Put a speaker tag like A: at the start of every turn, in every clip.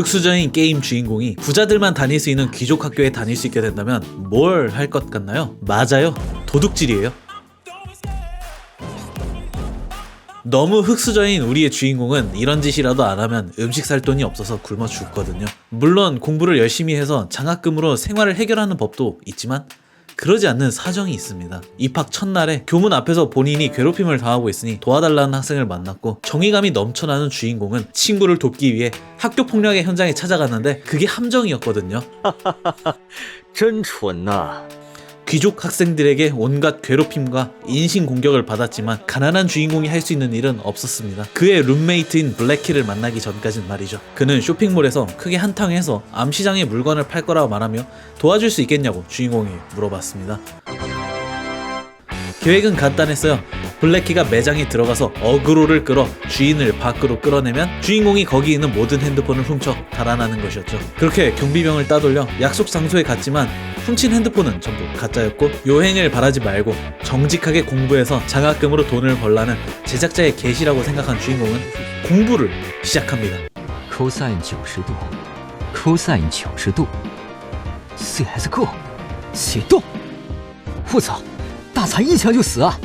A: 흑수저인 게임 주인공이 부자들만 다닐 수 있는 귀족 학교에 다닐 수 있게 된다면 뭘 할 것 같나요? 맞아요. 도둑질이에요. 너무 흑수저인 우리의 주인공은 이런 짓이라도 안 하면 음식 살 돈이 없어서 굶어 죽거든요. 물론 공부를 열심히 해서 장학금으로 생활을 해결하는 법도 있지만 그러지 않는 사정이 있습니다. 입학 첫날에 교문 앞에서 본인이 괴롭힘을 당하고 있으니 도와달라는 학생을 만났고 정의감이 넘쳐나는 주인공은 친구를 돕기 위해 학교 폭력의 현장에 찾아갔는데 그게 함정이었거든요.
B: 真蠢呐、
A: 귀족 학생들에게 온갖 괴롭힘과 인신 공격을 받았지만 가난한 주인공이 할 수 있는 일은 없었습니다. 그의 룸메이트인 블랙키를 만나기 전까진 말이죠. 그는 쇼핑몰에서 크게 한탕해서 암시장에 물건을 팔 거라고 말하며 도와줄 수 있겠냐고 주인공이 물어봤습니다. 계획은 간단했어요. 블랙키가 매장에 들어가서 어그로를 끌어 주인을 밖으로 끌어내면 주인공이 거기 있는 모든 핸드폰을 훔쳐 달아나는 것이었죠. 그렇게 경비병을 따돌려 약속 장소에 갔지만 훔친 핸드폰은 전부 가짜였고 요행을 바라지 말고 정직하게 공부해서 장학금으로 돈을 벌라는 제작자의 계시라고 생각한 주인공은 공부를 시작합니다.
B: 코사인 90도, 코사인 90도, CS고, 시동, 후사. 大残一枪就死啊！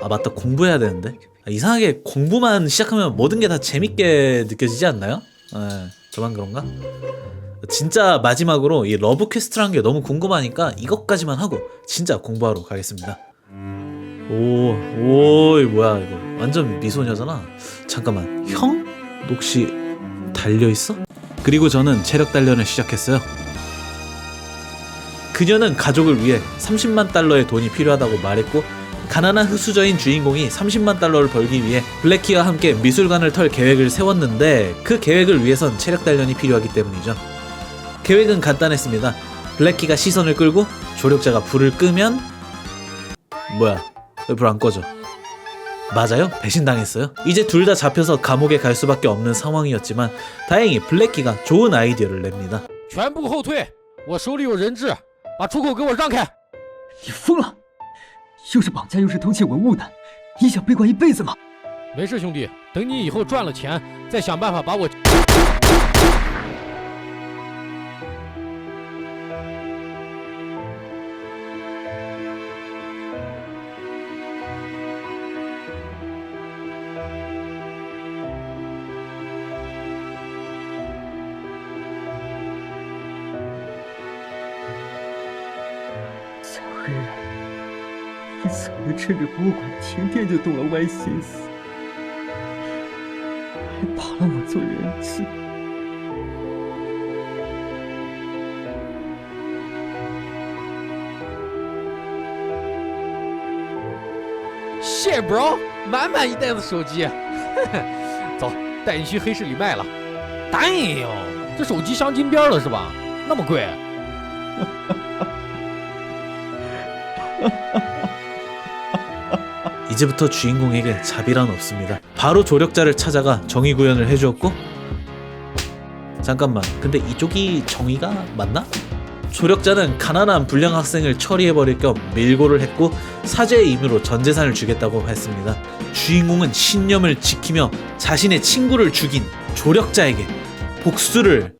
A: 아 맞다 공부해야 되는데 아, 이상하게 공부만 시작하면 모든 게 다 재밌게 느껴지지 않나요? 에, 저만 그런가? 진짜 마지막으로 이 러브 퀘스트라는 게 너무 궁금하니까 이것까지만 하고 진짜 공부하러 가겠습니다. 오, 오, 이 뭐야 이거 완전 미소녀잖아. 잠깐만, 형? 너 혹시 달려 있어? 그리고 저는 체력 단련을 시작했어요. 그녀는 가족을 위해 30만 달러의 돈이 필요하다고 말했고 가난한 흑수저인 주인공이 30만 달러를 벌기 위해 블랙키와 함께 미술관을 털 계획을 세웠는데 그 계획을 위해선 체력 단련이 필요하기 때문이죠. 계획은 간단했습니다. 블랙키가 시선을 끌고 조력자가 불을 끄면 뭐야 왜 불 안 꺼져? 맞아요 배신당했어요. 이제 둘 다 잡혀서 감옥에 갈 수밖에 없는 상황이었지만 다행히 블랙키가 좋은 아이디어를 냅니다.
C: 全部后退！我手里有人质， 把出口给我让开！
D: 你疯了！又是绑架又是偷窃文物的，你想被关一辈子吗？
C: 没事，兄弟，等你以后赚了钱，再想办法把我。
D: 黑人，你怎么趁着博物馆停电就动了歪心思，还绑了我做人质？
C: 谢 bro，满满一袋子手机，走，带你去黑市里卖了。哎呦，这手机镶金边了是吧？那么贵？
A: 이제부터 주인공에게 자비란 없습니다. 바로 조력자를 찾아가 정의 구현을 해주었고 잠깐만 근데 이쪽이 정의가 맞나? 조력자는 가난한 불량 학생을 처리해버릴 겸 밀고를 했고 사죄의 의미로 전 재산을 주겠다고 했습니다. 주인공은 신념을 지키며 자신의 친구를 죽인 조력자에게 복수를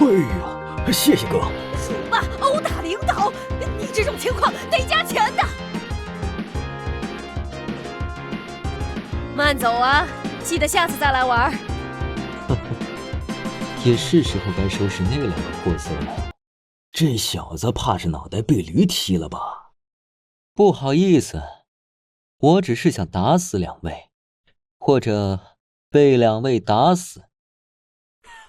D: 哎呦，谢谢哥。
E: 辱骂、殴打领导，你这种情况得加钱的。慢走啊，记得下次再来玩。
B: 也是时候该收拾那两个货色了。这小子怕是脑袋被驴踢了吧？不好意思，我只是想打死两位，或者被两位打死。